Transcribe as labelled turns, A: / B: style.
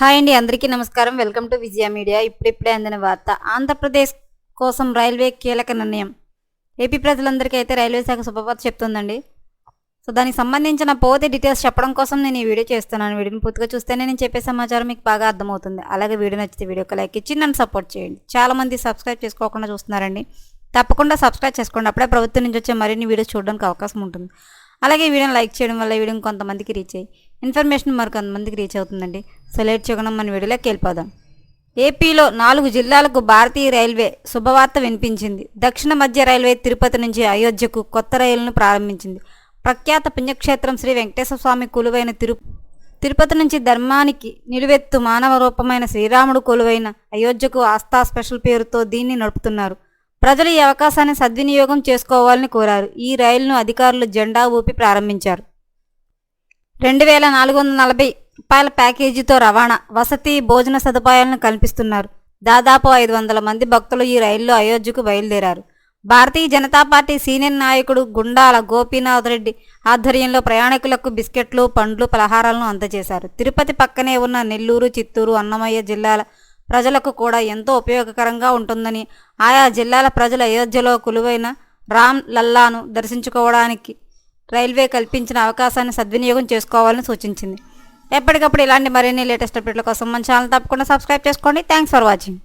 A: Hi అండి అందరికీ నమస్కారం. Welcome to Vijaya media. ఇప్పుడిప్పుడే అందిన వార్త ఆంధ్రప్రదేశ్ కోసం రైల్వే కీలక నిర్ణయం. ఏపీ ప్రజలందరికీ అయితే రైల్వే శాఖ శుభవార్త చెప్తుందండి. సో దానికి సంబంధించిన పోతే డీటెయిల్స్ చెప్పడం కోసం నేను ఈ వీడియో చేస్తున్నాను. వీడియోని పూర్తిగా చూస్తేనే నేను చెప్పే సమాచారం మీకు బాగా అర్థమవుతుంది. అలాగే వీడియో నచ్చితే వీడియోకి లైక్ ఇచ్చి నన్ను సపోర్ట్ చేయండి. చాలా మంది సబ్స్క్రైబ్ చేసుకోకుండా చూస్తున్నారండి. తప్పకుండా సబ్స్క్రైబ్ చేసుకోండి. అప్పుడే ప్రభుత్వం నుంచి వచ్చే మరిన్ని వీడియోస్ చూడడానికి అవకాశం ఉంటుంది. అలాగే వీడియోని లైక్ చేయడం వల్ల వీడియో కొంతమందికి రీచ్ అయ్యి ఇన్ఫర్మేషన్ మరి కొంతమందికి రీచ్ అవుతుందండి. సో లేట్ చేయకుండా మన వీడియోలోకి వెళ్ళిపోదాం. ఏపీలో నాలుగు జిల్లాలకు భారతీయ రైల్వే శుభవార్త వినిపించింది. దక్షిణ మధ్య రైల్వే తిరుపతి నుంచి అయోధ్యకు కొత్త రైలును ప్రారంభించింది. ప్రఖ్యాత పుణ్యక్షేత్రం శ్రీ వెంకటేశ్వర స్వామి కొలువైన తిరు తిరుపతి నుంచి ధర్మానికి నిలువెత్తు మానవ రూపమైన శ్రీరాముడు కొలువైన అయోధ్యకు ఆస్థా స్పెషల్ పేరుతో దీన్ని నడుపుతున్నారు. ప్రజలు ఈ అవకాశాన్ని సద్వినియోగం చేసుకోవాలని కోరారు. ఈ రైలును అధికారులు జెండా ఊపి ప్రారంభించారు. రెండు వేల నాలుగు వందల నలభై రూపాయల ప్యాకేజీతో రవాణా వసతి భోజన సదుపాయాలను కల్పిస్తున్నారు. దాదాపు ఐదు వందల మంది భక్తులు ఈ రైల్లో అయోధ్యకు బయలుదేరారు. భారతీయ జనతా పార్టీ సీనియర్ నాయకుడు గుండాల గోపీనాథ్ రెడ్డి ఆధ్వర్యంలో ప్రయాణికులకు బిస్కెట్లు పండ్లు పలహారాలను అందజేశారు. తిరుపతి పక్కనే ఉన్న నెల్లూరు చిత్తూరు అన్నమయ్య జిల్లాల ప్రజలకు కూడా ఎంతో ఉపయోగకరంగా ఉంటుందని ఆయా జిల్లాల ప్రజలు అయోధ్యలో కొలువైన రామ్ లల్లాను దర్శించుకోవడానికి రైల్వే కల్పించిన అవకాశాన్ని సద్వినియోగం చేసుకోవాలని సూచించింది. ఎప్పటికప్పుడు ఇలాంటి మరిన్ని లేటెస్ట్ అప్డేట్ల కోసం మన ఛానల్ తప్పకుండా సబ్స్క్రైబ్ చేసుకోండి. Thanks for watching.